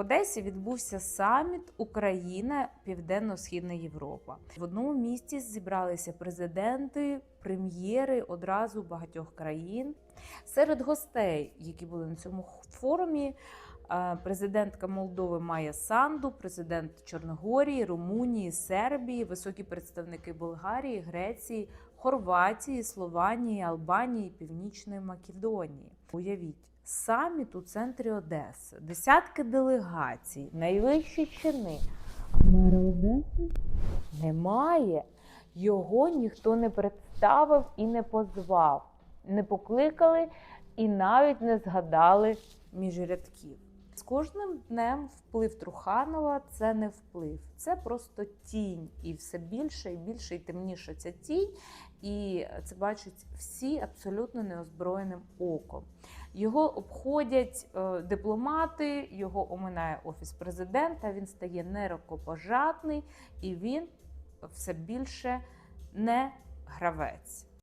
Одесі відбувся саміт Україна Південно-Східна Європа. В одному місті зібралися президенти, прем'єри одразу багатьох країн. Серед гостей, які були на цьому форумі, е, президентка Молдови Майя Санду, президент Чорногорії, Румунії, Сербії, високі представники Болгарії, Греції, Хорватії, Слованії, Албанії, Північної Македонії. Уявіть, саміт у центрі Одеси, десятки делегацій, найвищі чини. Мера Одеси немає. Його ніхто не представив і не позвав, не покликали і навіть не згадали між рядків. З кожним днем вплив Труханова це не вплив, це просто тінь. І все більше і більше і темніше ця тінь. І це бачать всі абсолютно неозброєним оком. Його обходять е, дипломати, його оминає офіс президента. Він стає нерукопожатний і він все більше не гравець.